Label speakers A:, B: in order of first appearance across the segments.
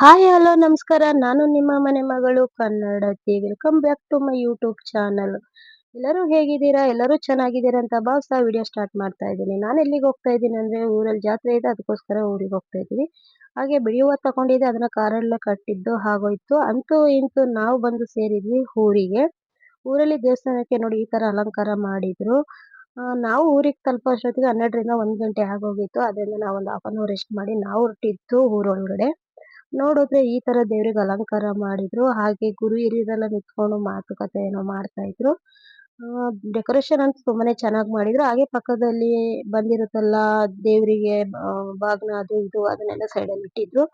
A: Hi hello ನಮಸ್ಕಾರ. ನಾನು ನಿಮ್ಮ ಮನೆ ಮಗಳು ಕನ್ನಡತಿ welcome back to my YouTube channel ಎಲ್ಲರೂ ಹೇಗಿದ್ದೀರಾ? ಎಲ್ಲರೂ ಚೆನ್ನಾಗಿದ್ದೀರಾ ಅಂತ ಭಾವಿಸ್ತಾ ವಿಡಿಯೋ ಸ್ಟಾರ್ಟ್ ಮಾಡ್ತಾ ಇದ್ದೀನಿ. ನಾನು ಎಲ್ಲಿಗೆ ಹೋಗ್ತಾ ಇದ್ದೀನಿ ಅಂದ್ರೆ ಊರಲ್ಲಿ ಜಾತ್ರೆ ಇದೆ, ಅದಕ್ಕೋಸ್ಕರ ಊರಿಗೆ ಹೋಗ್ತಾ ಇದ್ದೀನಿ. ಹಾಗೆ ಬಿಡಿಯುವ ತಗೊಂಡಿದ್ದೆ, ಅದನ್ನ ಕಾರಲ್ಲೇ ಕಟ್ಟಿದ್ದು ಹಾಗೋಯ್ತು ಅಂತೂ ಇಂತೂ ನಾವು ಬಂದು ಸೇರಿದ್ವಿ ಊರಿಗೆ. ಊರಲ್ಲಿ ದೇವಸ್ಥಾನಕ್ಕೆ ನೋಡಿ ಈ ತರ ಅಲಂಕಾರ ಮಾಡಿದ್ರು. ನಾವು ಊರಿಗೆ ತಲುಪೋ ಅಷ್ಟೊತ್ತಿಗೆ ಹನ್ನೆರಡರಿಂದ ಒಂದು ಗಂಟೆ ಆಗೋಗಿತ್ತು. ಅದರಿಂದ ನಾವು ಒಂದು ಹಾಫ್ ಅನ್ ಅವರ್ ರೆಸ್ಟ್ ಮಾಡಿ ನಾವು ಹೊರಟಿದ್ದು ಊರೊಳಗಡೆ. ನೋಡಿದ್ರೆ ಈ ತರ ದೇವ್ರಿಗೆ ಅಲಂಕಾರ ಮಾಡಿದ್ರು. ಹಾಗೆ ಗುರು ಹಿರಿಯರೆಲ್ಲ ನಿಂತ್ಕೊಂಡು ಮಾತುಕತೆ ಏನೋ ಮಾಡ್ತಾ ಇದ್ರು. ಡೆಕೋರೇಷನ್ ಅಂತೂ ತುಂಬಾನೇ ಚೆನ್ನಾಗಿ ಮಾಡಿದ್ರು. ಹಾಗೆ ಪಕ್ಕದಲ್ಲಿ ಬಂದಿರುತ್ತಲ್ಲ ದೇವರಿಗೆ ಬಾಗ್ನ ಅದು ಇದು ಅದನ್ನೆಲ್ಲ ಸೈಡ್ ಅಲ್ಲಿ ಇಟ್ಟಿದ್ರು.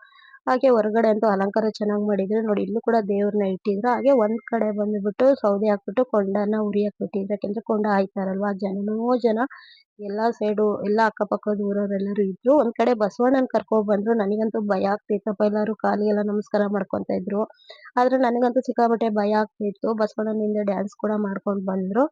A: ಹಾಗೆ ಹೊರಗಡೆ ಅಂತೂ ಅಲಂಕಾರ ಚೆನ್ನಾಗಿ ಮಾಡಿದ್ರು. ನೋಡಿ, ಇಲ್ಲೂ ಕೂಡ ದೇವ್ರನ್ನ ಇಟ್ಟಿದ್ರು. ಹಾಗೆ ಒಂದ್ ಕಡೆ ಬಂದ್ಬಿಟ್ಟು ಸೌದೆ ಹಾಕ್ಬಿಟ್ಟು ಕೊಂಡನ ಉರಿಯಕ್ಕೆ ಬಿಟ್ಟಿದ್ರು ಯಾಕೆಂದ್ರೆ ಕೊಂಡ ಆಯ್ತಾರಲ್ವಾ ಜನನೋ ಜನ. ಎಲ್ಲಾ ಸೈಡು ಎಲ್ಲ ಅಕ್ಕಪಕ್ಕದ ಊರವರೆಲ್ಲರೂ ಇದ್ರು. ಒಂದ್ ಕಡೆ ಬಸವಣ್ಣನ ಕರ್ಕೊಂಡ್ ಬಂದ್ರು. ನನಗಂತೂ ಭಯ ಆಗ್ತಿತ್ತಪ್ಪ. ಕಾಲಿ ಕಾಲಿಗೆಲ್ಲ ನಮಸ್ಕಾರ ಮಾಡ್ಕೊಂತ ಇದ್ರು. ಆದ್ರೆ ನನಗಂತೂ ಸಿಕ್ಕಾಪಟ್ಟೆ ಭಯ ಆಗ್ತಿತ್ತು. ಬಸವಣ್ಣನ ಹಿಂದೆ ಡ್ಯಾನ್ಸ್ ಕೂಡ ಮಾಡ್ಕೊಂಡು ಬಂದ್ರು.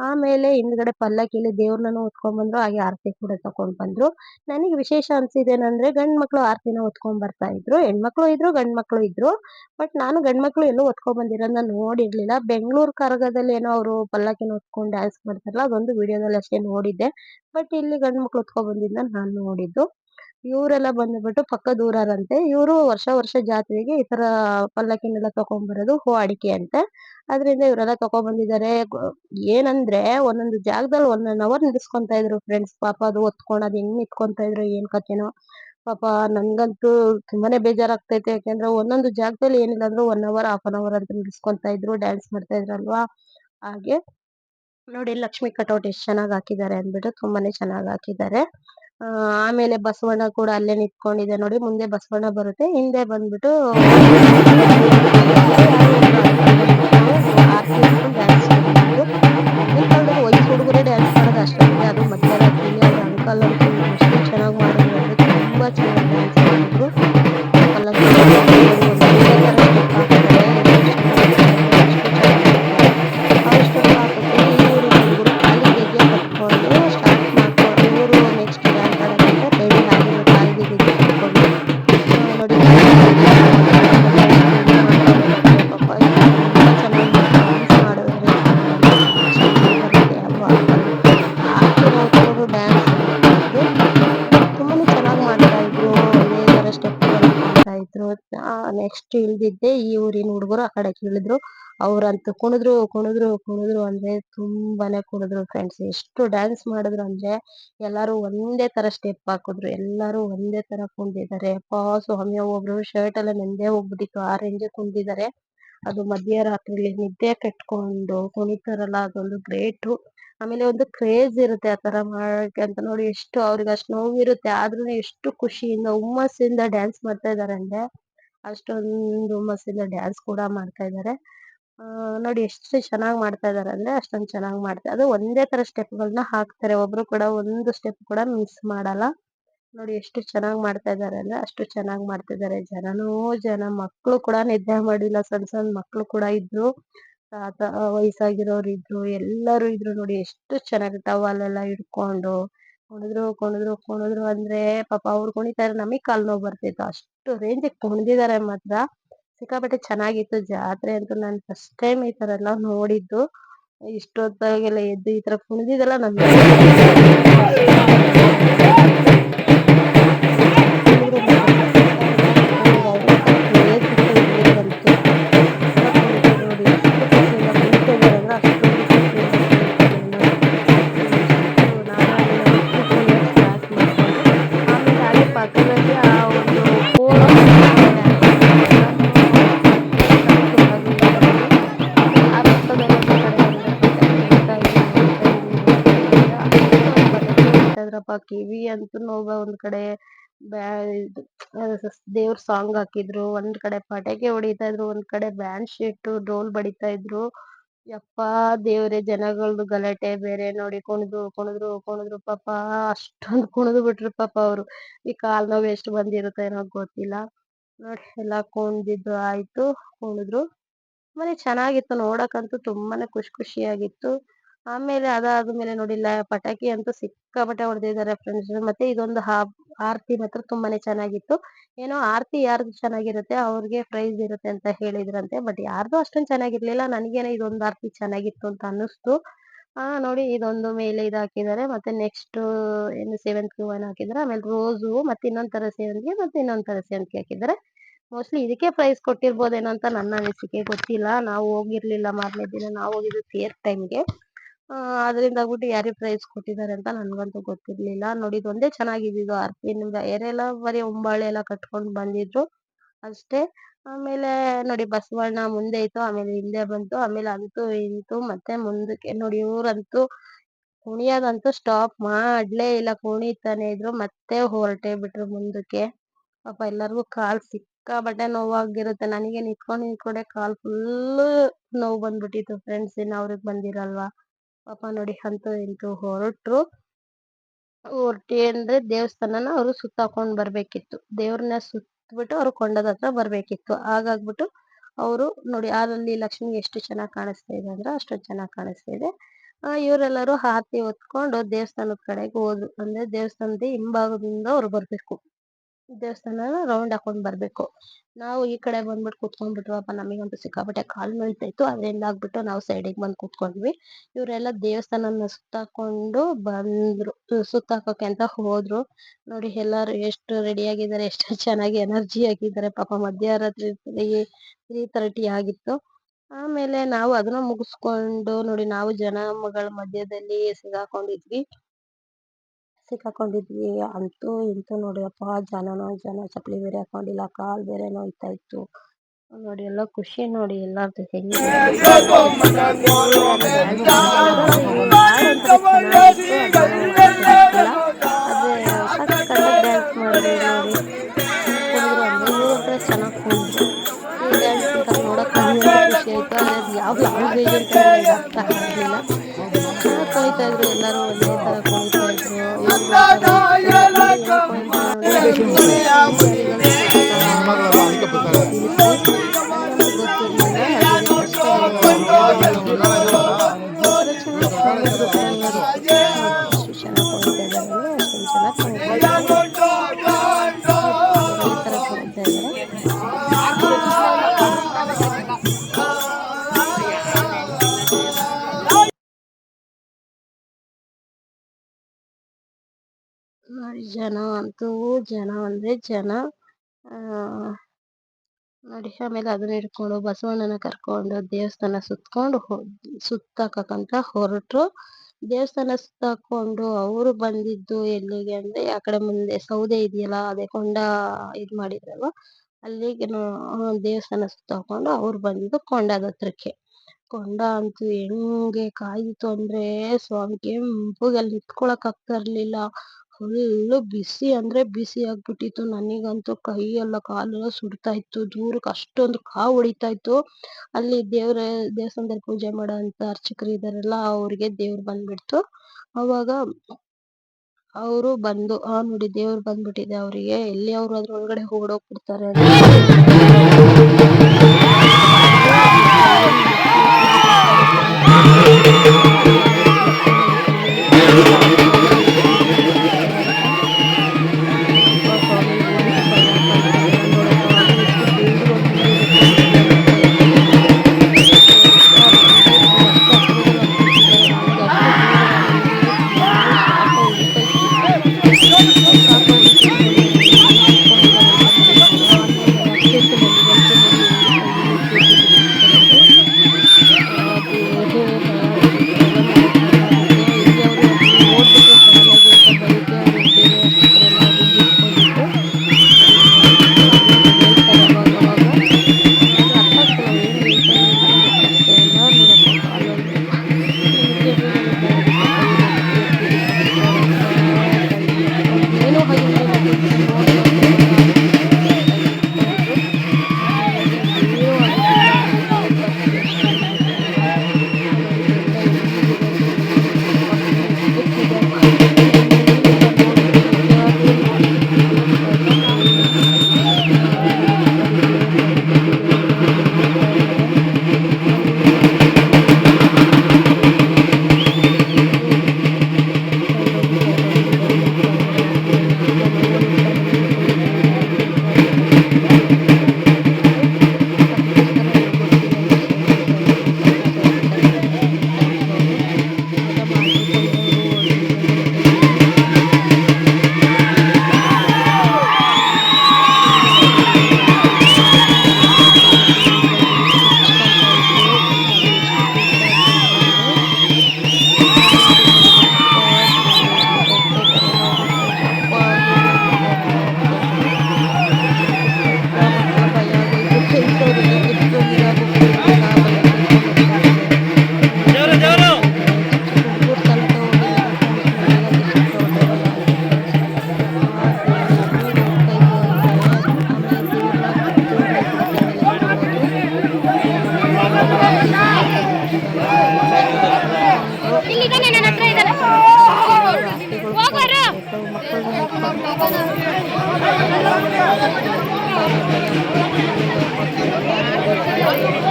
A: ಆಮೇಲೆ ಹಿಂದ್ಗಡೆ ಪಲ್ಲಕ್ಕಿಲಿ ದೇವ್ರನ್ನ ಹೊತ್ಕೊಂಡ್ ಬಂದ್ರು. ಹಾಗೆ ಆರತಿ ಕೂಡ ತಕೊಂಡ್ ಬಂದ್ರು. ನನಗೆ ವಿಶೇಷ ಅನ್ಸಿದ್ದೇನಂದ್ರೆ ಗಂಡ್ ಮಕ್ಳು ಆರತಿನ ಹೊತ್ಕೊಂಡ್ ಬರ್ತಾ ಇದ್ರು. ಹೆಣ್ಮಕ್ಳು ಇದ್ರು, ಗಂಡ್ ಮಕ್ಳು ಇದ್ರು. ಬಟ್ ನಾನು ಗಂಡ್ ಮಕ್ಳು ಎಲ್ಲೂ ಹೊತ್ಕೊಂಡ್ ಬಂದಿರೋದನ್ನ ನೋಡಿರ್ಲಿಲ್ಲ. ಬೆಂಗಳೂರು ಕರಗದಲ್ಲಿ ಏನೋ ಅವರು ಪಲ್ಲಕ್ಕಿನ ಹೊತ್ಕೊಂಡು ಡ್ಯಾನ್ಸ್ ಮಾಡ್ತಾರಲ್ಲ, ಅದೊಂದು ವಿಡಿಯೋದಲ್ಲಿ ಅಷ್ಟೇ ನೋಡಿದ್ದೆ. ಬಟ್ ಇಲ್ಲಿ ಗಂಡ್ ಮಕ್ಳು ಹೊತ್ಕೊ ಬಂದಿದ್ನ ನಾನು ನೋಡಿದ್ದು. ಇವರೆಲ್ಲ ಬಂದ್ಬಿಟ್ಟು ಪಕ್ಕದ ಊರರಂತೆ ಇವರು ವರ್ಷ ವರ್ಷ ಜಾತ್ರೆಗೆ ಈ ತರ ಪಲ್ಲಕ್ಕಿನೆಲ್ಲ ತಕೊಂಡ್ ಬರೋದು ಹೂ ಅಡಿಕೆ ಅಂತೆ. ಅದ್ರಿಂದ ಇವರೆಲ್ಲ ತಕೊಂಡ್ ಬಂದಿದ್ದಾರೆ ಏನಂದ್ರೆ ಒಂದೊಂದು ಜಾಗದಲ್ಲಿ ಒಂದೊಂದು ಅವರ್ ನಿಲ್ಸ್ಕೊಂತ ಇದ್ರು ಫ್ರೆಂಡ್ಸ್ ಪಾಪ ಅದು ಹೊತ್ಕೊಂಡ್ ಹೆಂಗ್ ನಿತ್ಕೊಂತ ಇದ್ರು, ಏನ್ ಕಥೆನೋ. ಪಾಪ ನನ್ಗಂತೂ ತುಂಬಾನೇ ಬೇಜಾರಾಗ್ತೈತೆ. ಯಾಕಂದ್ರೆ ಒಂದೊಂದು ಜಾಗದಲ್ಲಿ ಏನಿಲ್ಲ ಅಂದ್ರೆ one hour half an hour ಅಂತ ನಿಲ್ಸ್ಕೊಂತ ಇದ್ರು ಡ್ಯಾನ್ಸ್ ಮಾಡ್ತಾ ಇದ್ರಲ್ವಾ? ಹಾಗೆ ನೋಡಿ ಲಕ್ಷ್ಮಿ ಕಟೌಟ್ ಎಷ್ಟ್ ಚೆನ್ನಾಗಿ ಹಾಕಿದ್ದಾರೆ ಅಂದ್ಬಿಟ್ಟು ತುಂಬಾನೇ ಚೆನ್ನಾಗಿ ಹಾಕಿದ್ದಾರೆ. ಆಮೇಲೆ ಬಸವಣ್ಣ ಕೂಡ ಅಲ್ಲೇ ನಿಂತ್ಕೊಂಡಿದೆ ನೋಡಿ ಮುಂದೆ ಬಸವಣ್ಣ ಬರುತ್ತೆ ಹಿಂದೆ ಬಂದ್ಬಿಟ್ಟು ವಯಸ್ಸು ಹುಡುಗರೇ ಡ್ಯಾನ್ಸ್ ಮಾಡೋದು ಅಷ್ಟೊಂದಿದೆ ಅದು ಮಧ್ಯಾಹ್ನ ಅಂಕಲ್ ಅಂತ ಎಷ್ಟು ಚೆನ್ನಾಗಿ ಮಾಡಿದ್ರು ತುಂಬಾ ಚೆನ್ನಾಗಿ ಡ್ಯಾನ್ಸ್ ನೆಕ್ಸ್ಟ್ ಇಳ್ದಿದ್ದೆ ಈ ಊರಿನ ಹುಡುಗರು ಆ ಕಡೆ ಇಳಿದ್ರು ಅವ್ರಂತೂ ಕುಣಿದ್ರು ಕುಣಿದ್ರು ಕುಣಿದ್ರು ಅಂದ್ರೆ ತುಂಬಾನೇ ಕುಣಿದ್ರು ಫ್ರೆಂಡ್ಸ್ ಎಷ್ಟು ಡ್ಯಾನ್ಸ್ ಮಾಡಿದ್ರು ಅಂದ್ರೆ ಎಲ್ಲಾರು ಒಂದೇ ತರ ಸ್ಟೆಪ್ ಹಾಕಿದ್ರು. ಎಲ್ಲಾರು ಒಂದೇ ತರ ಕುಂದಿದ್ದಾರೆ ಅಪ್ಪಾ, ಸ್ವಾಮಿ, ಒಬ್ರು ಶರ್ಟ್ ಎಲ್ಲ ನೆಂದೇ ಹೋಗ್ಬಿಟ್ಟಿತ್ತು. ಆ ರೇಂಜ್ ಕುಣಿದಿದ್ದಾರೆ? ಅದು ಮಧ್ಯರಾತ್ರಿಲಿ ನಿದ್ದೆ ಕಟ್ಕೊಂಡು ಕುಣಿತಾರಲ್ಲ, ಅದೊಂದು ಗ್ರೇಟ್ ಆಮೇಲೆ ಒಂದು ಕ್ರೇಜ್ ಇರುತ್ತೆ ಆ ತರ ಮಾಡಕ್ಕೆ ಅಂತ ನೋಡಿ ಎಷ್ಟು ಅವ್ರಿಗೆ ಅಷ್ಟು ನೋವಿರುತ್ತೆ. ಆದ್ರೂ ಎಷ್ಟು ಖುಷಿಯಿಂದ, ಹುಮ್ಮಸ್ಸಿಂದ ಡ್ಯಾನ್ಸ್ ಮಾಡ್ತಾ ಇದಾರೆ ಅಂದ್ರೆ ಅಷ್ಟೊಂದು ಹುಮ್ಮಸ್ಸಿಂದ ಡ್ಯಾನ್ಸ್ ಕೂಡ ಮಾಡ್ತಾ ಇದ್ದಾರೆ ನೋಡಿ ಎಷ್ಟು ಚೆನ್ನಾಗಿ ಮಾಡ್ತಾ ಇದ್ದಾರೆ ಅಂದ್ರೆ ಅಷ್ಟೊಂದು ಚೆನ್ನಾಗಿ ಮಾಡ್ತಾರೆ ಅದು ಒಂದೇ ತರ ಸ್ಟೆಪ್ ಗಳನ್ನ ಹಾಕ್ತಾರೆ, ಒಬ್ರು ಕೂಡ ಒಂದು ಸ್ಟೆಪ್ ಕೂಡ ಮಿಸ್ ಮಾಡಲ್ಲ. ನೋಡಿ ಎಷ್ಟು ಚೆನ್ನಾಗಿ ಮಾಡ್ತಾ ಇದ್ದಾರೆ ಅಂದ್ರೆ ಅಷ್ಟು ಚೆನ್ನಾಗಿ ಮಾಡ್ತಿದ್ದಾರೆ ಜನನೂ ಜನ ಮಕ್ಕಳು ಕೂಡ ನಿದ್ದೆ ಮಾಡಿಲ್ಲ ಸಣ್ಣ ಸಣ್ಣ ಮಕ್ಕಳು ಕೂಡ ಇದ್ರು. ತಾತ ವಯಸ್ಸಾಗಿರೋರು ಇದ್ರು, ಎಲ್ಲರೂ ಇದ್ರು ನೋಡಿ ಎಷ್ಟು ಚೆನ್ನಾಗಿ ಟವಲ್ ಎಲ್ಲ ಹಿಡ್ಕೊಂಡು ಕುಣಿದ್ರು ಕುಣಿದ್ರು ಕುಣಿದ್ರು ಅಂದ್ರೆ ಪಾಪ ಅವ್ರು ಕುಣಿತಾರೆ ನಮಗ್ ಕಾಲ್ ನೋವು ಬರ್ತಿತ್ತು ಅಷ್ಟು ರೇಂಜಿಗೆ ಕುಣಿದಿದ್ದಾರೆ ಮಾತ್ರ. ಸಿಕ್ಕಾಪಟ್ಟೆ ಚೆನ್ನಾಗಿತ್ತು ಜಾತ್ರೆ ಅಂತೂ ನಾನು ಫಸ್ಟ್ ಟೈಮ್ ಈ ತರ ಎಲ್ಲ ನೋಡಿದ್ದು. ಇಷ್ಟೊತ್ತಾಗೆಲ್ಲ ಎದ್ದು ಈ ತರ ಕುಣಿದಿದ್ದೆಲ್ಲ ನಮ್ಗೆ ಕಿವಿ ಅಂತೂ ನೋವ ಒಂದ್ ಕಡೆ ದೇವ್ರ ಸಾಂಗ್ ಹಾಕಿದ್ರು. ಒಂದ್ ಕಡೆ ಪಟಾಕಿ ಹೊಡಿತಾ ಇದ್ರು. ಒಂದ್ ಕಡೆ ಬ್ಯಾಂಡ್ ಶೀಟ್ ಡೋಲ್ ಬಡಿತಾ ಇದ್ರು. ಯಪ್ಪಾ, ದೇವ್ರೆ, ಜನಗಳ್ದು ಗಲಾಟೆ ಬೇರೆ. ನೋಡಿ, ಕುಣಿದ್ರು ಕುಣಿದ್ರು ಕುಣಿದ್ರು ಪಾಪ. ಅಷ್ಟೊಂದು ಕುಣಿದು ಬಿಟ್ರು ಪಾಪ ಅವ್ರು. ಈ ಕಾಲ್ ನೋವು ಎಷ್ಟು ಬಂದಿರುತ್ತೆ ಏನೋ ಗೊತ್ತಿಲ್ಲ. ನೋಡಿ ಎಲ್ಲ ಕುಣಿದಿದ್ದು ಆಯ್ತು. ಕುಣಿದ್ರು. ಮನೆ ಚೆನ್ನಾಗಿತ್ತು. ನೋಡಕ್ಕಂತೂ ತುಂಬಾನೇ ಖುಷಿ ಖುಷಿಯಾಗಿತ್ತು. ಆಮೇಲೆ ಅದಾದ್ಮೇಲೆ ನೋಡಿಲ್ಲ, ಪಟಾಕಿ ಅಂತೂ ಸಿಕ್ಕಾಪಟ್ಟೆ ಹೊಡೆದಿದ್ದಾರೆ ಫ್ರೆಂಡ್ಸ್ ಮತ್ತೆ ಇದೊಂದು ಆರತಿ ಮಾತ್ರ ತುಂಬಾನೇ ಚೆನ್ನಾಗಿತ್ತು. ಏನೋ ಆರತಿ ಯಾರ್ದು ಚೆನ್ನಾಗಿರುತ್ತೆ, ಅವ್ರಿಗೆ ಪ್ರೈಸ್ ಇರುತ್ತೆ ಅಂತ ಹೇಳಿದ್ರಂತೆ. ಬಟ್ ಯಾರ್ದು ಅಷ್ಟೊಂದು ಚೆನ್ನಾಗಿರ್ಲಿಲ್ಲ. ನನಗೇನೋ ಇದೊಂದು ಆರತಿ ಚೆನ್ನಾಗಿತ್ತು ಅಂತ ಅನ್ನಿಸ್ತು. ಆ, ನೋಡಿ ಇದೊಂದು ಮೇಲೆ ಇದು ಹಾಕಿದ್ದಾರೆ. ಮತ್ತೆ ನೆಕ್ಸ್ಟ್ ಏನು ಸೇವಂತಿಗೆ ಹೂವನ್ನ ಹಾಕಿದ್ದಾರೆ. ಆಮೇಲೆ ರೋಸ್ ಮತ್ತೆ ಇನ್ನೊಂದ್ ತರ ಸೇವಂತಿಗೆ ಮತ್ತೆ ಇನ್ನೊಂದ್ ತರ ಸೇವಂತಿಗೆ ಹಾಕಿದ್ದಾರೆ. ಮೋಸ್ಟ್ಲಿ ಇದಕ್ಕೆ ಪ್ರೈಸ್ ಕೊಟ್ಟಿರ್ಬೋದೇನೋ ಅಂತ ನನ್ನ ಅನಿಸಿಕೆ ಗೊತ್ತಿಲ್ಲ. ನಾವು ಹೋಗಿರ್ಲಿಲ್ಲ ಮಾರನೇ ದಿನ. ನಾವು ಹೋಗಿದ್ದು ತೇರ್ ಟೈಮ್ಗೆ ಅದರಿಂದ ಆಗ್ಬಿಟ್ಟು ಯಾರಿಗೆ ಪ್ರೈಸ್ ಕೊಟ್ಟಿದ್ದಾರೆ ಅಂತ ನನ್ಗಂತೂ ಗೊತ್ತಿರ್ಲಿಲ್ಲ. ನೋಡಿ ಒಂದೇ ಚೆನ್ನಾಗಿದ್ದು ಆರತಿ ಏರೆಲ್ಲ ಬರೀ ಉಂಬಾಳೆ ಎಲ್ಲ ಕಟ್ಕೊಂಡ್ ಬಂದಿದ್ರು ಅಷ್ಟೇ. ಆಮೇಲೆ ನೋಡಿ, ಬಸವಣ್ಣ ಮುಂದೆ ಇತ್ತು, ಆಮೇಲೆ ಹಿಂದೆ ಬಂತು, ಆಮೇಲೆ ಅಂತೂ ಇಂತು ಮತ್ತೆ ಮುಂದಕ್ಕೆ ನೋಡಿ, ಇವ್ರಂತೂ ಕುಣಿಯೋದಂತೂ ಸ್ಟಾಪ್ ಮಾಡ್ಲೇ ಇಲ್ಲ. ಕುಣಿತಾನೆ ಇದ್ರು, ಮತ್ತೆ ಹೊರಟೇ ಬಿಟ್ರು ಮುಂದಕ್ಕೆ. ಪಾಪ ಎಲ್ಲರಿಗೂ ಕಾಲ್ ಸಿಕ್ಕಾಬಟ್ಟೆ ನೋವಾಗಿರುತ್ತೆ. ನನಗೆ ನಿಂತ್ಕೊಂಡು ನಿಂತ್ಕೊಂಡೆ ಕಾಲ್ ಫುಲ್ ನೋವು ಬಂದ್ಬಿಟ್ಟಿತ್ತು. ಫ್ರೆಂಡ್ಸ್ ಇನ್ನು ಅವ್ರಿಗೆ ಬಂದಿರಲ್ವಾ? ಪಾಪ ನೋಡಿ ಅಂತೂ ಇಂತೂ ಹೊರಟ್ರು. ಹೊರಟಿ ಅಂದ್ರೆ ದೇವಸ್ಥಾನನ ಅವರು ಸುತ್ತಾಕೊಂಡು ಬರ್ಬೇಕಿತ್ತು. ದೇವ್ರನ್ನ ಸುತ್ತಬಿಟ್ಟು ಅವ್ರು ಕೊಂಡದ ಹತ್ರ ಬರ್ಬೇಕಿತ್ತು. ಹಾಗಾಗ್ಬಿಟ್ಟು ಅವರು ನೋಡಿ ಅಲ್ಲಿ ಲಕ್ಷ್ಮಿ ಎಷ್ಟು ಚೆನ್ನಾಗಿ ಕಾಣಿಸ್ತಾ ಇದೆ ಅಂದ್ರೆ ಅಷ್ಟು ಚೆನ್ನಾಗಿ ಕಾಣಿಸ್ತಾ ಇದೆ. ಇವರೆಲ್ಲರೂ ಆರತಿ ಹೊತ್ಕೊಂಡು ದೇವಸ್ಥಾನದ ಕಡೆಗೆ ಹೋದ್ರು. ಅಂದ್ರೆ ದೇವಸ್ಥಾನದ ಹಿಂಭಾಗದಿಂದ ಅವ್ರು ಬರ್ಬೇಕು. ದೇವಸ್ಥಾನ ರೌಂಡ್ ಹಾಕೊಂಡ್ ಬರ್ಬೇಕು. ನಾವು ಈ ಕಡೆ ಬಂದ್ಬಿಟ್ಟು ಕುತ್ಕೊಂಡ್ಬಿಟ್ವಪ್ಪ ನಮಗಂತೂ ಸಿಕ್ಕಾಪಟ್ಟೆ ಕಾಲ್ ನೋಯ್ತಾ ಇತ್ತು ಅದರಿಂದ ಆಗ್ಬಿಟ್ಟು ನಾವು ಸೈಡಿಗೆ ಬಂದು ಕುತ್ಕೊಂಡ್ವಿ. ಇವರೆಲ್ಲ ದೇವಸ್ಥಾನನ ಸುತ್ತಾಕೊಂಡು ಬಂದ್ರು, ಸುತ್ತಾಕೋಕೆ ಅಂತ ಹೋದ್ರು. ನೋಡಿ ಎಲ್ಲಾರು ಎಷ್ಟು ರೆಡಿ ಆಗಿದ್ದಾರೆ, ಎಷ್ಟು ಚೆನ್ನಾಗಿ ಎನರ್ಜಿ ಆಗಿದ್ದಾರೆ. ಪಾಪ ಮಧ್ಯರಾತ್ರಿ ತ್ರೀ ತರ್ಟಿ ಆಗಿತ್ತು. ಆಮೇಲೆ ನಾವು ಅದನ್ನ ಮುಗಿಸ್ಕೊಂಡು, ನೋಡಿ ನಾವು ಜನ ಮಗಳ ಮಧ್ಯದಲ್ಲಿ ಸಿಗಾಕೊಂಡಿದ್ವಿ. ಸಿಕ್ಕಾಕೊಂಡಿದ್ವಿ ಅಂತೂ ಇಂತೂ ನೋಡಿ ಅಪ್ಪ ಜನನೋ ಜನ ಚಪ್ಪಲಿ ಬೇರೆ ಹಾಕೊಂಡಿಲ್ಲ ಕಾಲು ಬೇರೆ ನೋಯ್ತಾ ಇತ್ತು ನೋಡಿ ಎಲ್ಲ ಖುಷಿ ನೋಡಿ ಎಲ್ಲಾರ್ದು ಹೆಂಗೆ ಡ್ಯಾನ್ಸ್ ಮಾಡಿದ್ರು ನೋಡಿ ಚೆನ್ನಾಗಿ ಕುಣಿದ್ರು ಈ ಡ್ಯಾನ್ಸ್ ನೋಡಕ್ ಖುಷಿ ಆಯ್ತು ಅದು ಯಾವ ಲ್ಯಾಂಗ್ವೇಜ್ ಅಂತ ಅರ್ಥ ಆಗಲಿಲ್ಲ ಚೆನ್ನಾಗಿ ಕುಣಿತಾ ಇದ್ರು ಎಲ್ಲರೂ ತರ ಕುಣಿತಾ ಇದ್ದಾರೆ ನೋಡಿ ಜನ ಅಂತೂ ಜನ ಅಂದ್ರೆ ಜನ ಆ ನೋಡಿ ಆಮೇಲೆ ಅದನ್ನ ಹಿಡ್ಕೊಂಡು ಬಸವಣ್ಣನ ಕರ್ಕೊಂಡು ದೇವಸ್ಥಾನ ಸುತ್ಕೊಂಡು ಸುತ್ತಾಕಂತ ಹೊರಟ್ರು ದೇವಸ್ಥಾನ ಸುತ್ತಾಕೊಂಡು ಅವರು ಬಂದಿದ್ದು ಎಲ್ಲಿಗೆ ಅಂದ್ರೆ ಆ ಕಡೆ ಮುಂದೆ ಸೌದೆ ಇದೆಯಲ್ಲ ಅದೇ ಕೊಂಡ ಇದ್ ಮಾಡಿದ್ರಲ್ವ? ಅಲ್ಲಿಗೆ ದೇವಸ್ಥಾನ ಸುತ್ತಾಕೊಂಡು ಅವ್ರು ಬಂದಿದ್ದು ಕೊಂಡದ ಹತ್ರಕ್ಕೆ. ಕೊಂಡ ಅಂತೂ ಹೆಂಗೆ ಕಾಯಿತು ಅಂದ್ರೆ ಸ್ವಾಮಿ ಕೆಂಪಗೆ ಅಲ್ಲಿ ನಿಂತ್ಕೊಳಕ್ ಆಗ್ತಾ ಇರ್ಲಿಲ್ಲ. ಫುಲ್ಲು ಬಿಸಿ ಅಂದ್ರೆ ಬಿಸಿ ಆಗ್ಬಿಟ್ಟಿತ್ತು. ನನಗಂತೂ ಕೈ ಎಲ್ಲ ಕಾಲೆಲ್ಲ ಸುಡ್ತಾ ಇತ್ತು. ದೂರಕ್ಕೆ ಅಷ್ಟೊಂದು ಕಾವು ಹೊಡಿತಾ ಇತ್ತು. ಅಲ್ಲಿ ದೇವರ ದೇವಸ್ಥಾನದಲ್ಲಿ ಪೂಜೆ ಮಾಡೋಂತ ಅರ್ಚಕರು ಇದಾರಲ್ಲ ಅವ್ರಿಗೆ ದೇವ್ರು ಬಂದ್ಬಿಡ್ತು. ಅವಾಗ ಅವರು ಬಂದು, ಆ ನೋಡಿ ದೇವ್ರು ಬಂದ್ಬಿಟ್ಟಿದೆ ಅವರಿಗೆ. ಎಲ್ಲಿ ಅವ್ರು ಅದ್ರ ಒಳಗಡೆ ಓಡೋಗ್ಬಿಡ್ತಾರೆ Thank you.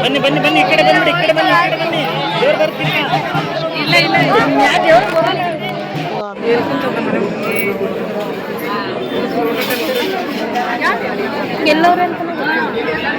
B: ಬನ್ನಿ ಬನ್ನಿ ಬನ್ನಿ ಈ ಕಡೆ ಬಂದ್ಬಿಡಿ ಈ ಕಡೆ ಬನ್ನಿ ಈ ಕಡೆ ಬನ್ನಿ. ದೇವ್ರ ಬರ್ತೀನಿ.
A: ಇಲ್ಲ
C: ಇಲ್ಲ ಎಲ್ಲವ್ರೆ
A: ಅಂತ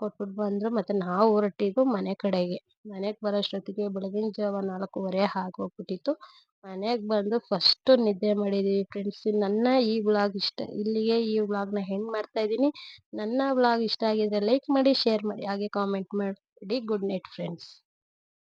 A: ಕೊಟ್ಬಿಟ್ಟು ಬಂದ್ರು ಮತ್ತೆ ನಾವು ಹೊರಟಿದ್ದು ಮನೆ ಕಡೆಗೆ. ಮನೆಗೆ ಬರೋಷ್ಟೊತ್ತಿಗೆ ಬೆಳಗಿನ ಜಾವ ನಾಲ್ಕೂವರೆ ಆಗೋಗ್ಬಿಟ್ಟಿತ್ತು. ಮನೆಗೆ ಬಂದು ಫಸ್ಟ್ ನಿದ್ದೆ ಮಾಡಿದೀವಿ ಫ್ರೆಂಡ್ಸ್ ನನ್ನ ಈ ವ್ಲಾಗ್ ಇಷ್ಟ. ಇಲ್ಲಿಗೆ ಈ ವ್ಲಾಗ್ನ ಹೆಂಗೆ ಮಾಡ್ತಾ ಇದ್ದೀನಿ? ನನ್ನ ವ್ಲಾಗ್ ಇಷ್ಟ ಆಗಿದ್ರೆ ಲೈಕ್ ಮಾಡಿ ಶೇರ್ ಮಾಡಿ, ಹಾಗೆ ಕಾಮೆಂಟ್ ಮಾಡಿ. Good night friends